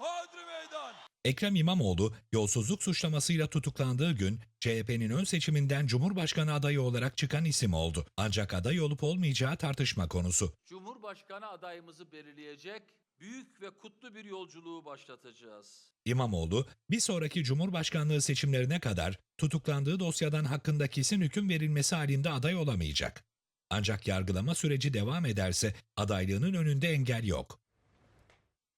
Hodri meydan. Ekrem İmamoğlu yolsuzluk suçlamasıyla tutuklandığı gün CHP'nin ön seçiminden Cumhurbaşkanı adayı olarak çıkan isim oldu. Ancak aday olup olmayacağı tartışma konusu. Cumhurbaşkanı adayımızı belirleyecek büyük ve kutlu bir yolculuğu başlatacağız. İmamoğlu bir sonraki Cumhurbaşkanlığı seçimlerine kadar tutuklandığı dosyadan hakkında kesin hüküm verilmesi halinde aday olamayacak. Ancak yargılama süreci devam ederse adaylığının önünde engel yok.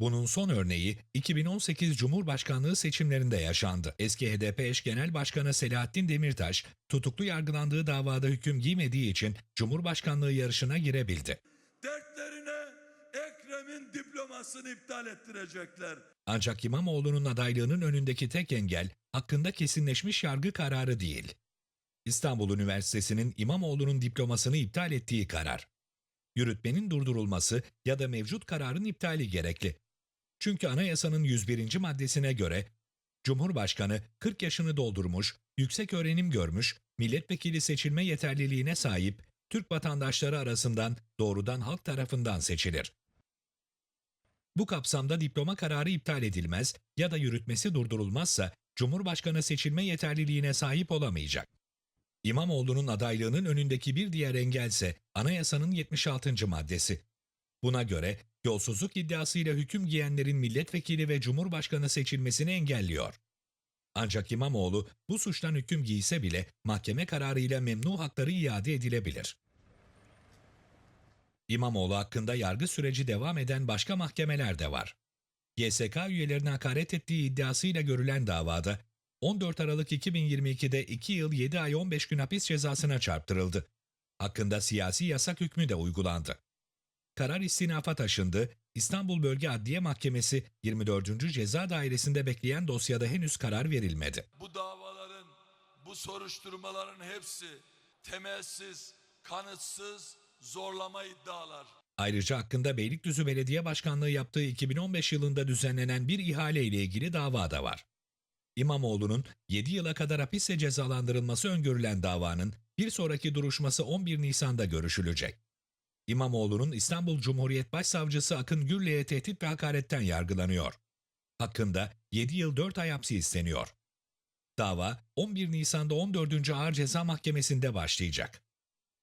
Bunun son örneği 2018 Cumhurbaşkanlığı seçimlerinde yaşandı. Eski HDP eş genel başkanı Selahattin Demirtaş, tutuklu yargılandığı davada hüküm giymediği için Cumhurbaşkanlığı yarışına girebildi. Dertlerine Ekrem'in diplomasını iptal ettirecekler. Ancak İmamoğlu'nun adaylığının önündeki tek engel hakkında kesinleşmiş yargı kararı değil. İstanbul Üniversitesi'nin İmamoğlu'nun diplomasını iptal ettiği karar. Yürütmenin durdurulması ya da mevcut kararın iptali gerekli. Çünkü anayasanın 101. maddesine göre Cumhurbaşkanı 40 yaşını doldurmuş, yüksek öğrenim görmüş, milletvekili seçilme yeterliliğine sahip Türk vatandaşları arasından doğrudan halk tarafından seçilir. Bu kapsamda diploma kararı iptal edilmez ya da yürütmesi durdurulmazsa Cumhurbaşkanı seçilme yeterliliğine sahip olamayacak. İmamoğlu'nun adaylığının önündeki bir diğer engelse anayasanın 76. maddesi. Buna göre yolsuzluk iddiasıyla hüküm giyenlerin milletvekili ve cumhurbaşkanı seçilmesini engelliyor. Ancak İmamoğlu bu suçtan hüküm giyse bile mahkeme kararıyla memnu hakları iade edilebilir. İmamoğlu hakkında yargı süreci devam eden başka mahkemeler de var. YSK üyelerine hakaret ettiği iddiasıyla görülen davada 14 Aralık 2022'de 2 yıl 7 ay 15 gün hapis cezasına çarptırıldı. Hakkında siyasi yasak hükmü de uygulandı. Karar istinafa taşındı. İstanbul Bölge Adliye Mahkemesi 24. Ceza Dairesi'nde bekleyen dosyada henüz karar verilmedi. Bu davaların, bu soruşturmaların hepsi temelsiz, kanıtsız, zorlama iddialar. Ayrıca hakkında Beylikdüzü Belediye Başkanlığı yaptığı 2015 yılında düzenlenen bir ihale ile ilgili dava da var. İmamoğlu'nun 7 yıla kadar hapiste cezalandırılması öngörülen davanın bir sonraki duruşması 11 Nisan'da görüşülecek. İmamoğlu'nun İstanbul Cumhuriyet Başsavcısı Akın Gürley'e tehdit ve hakaretten yargılanıyor. Hakkında 7 yıl 4 ay hapsi isteniyor. Dava 11 Nisan'da 14. Ağır Ceza Mahkemesi'nde başlayacak.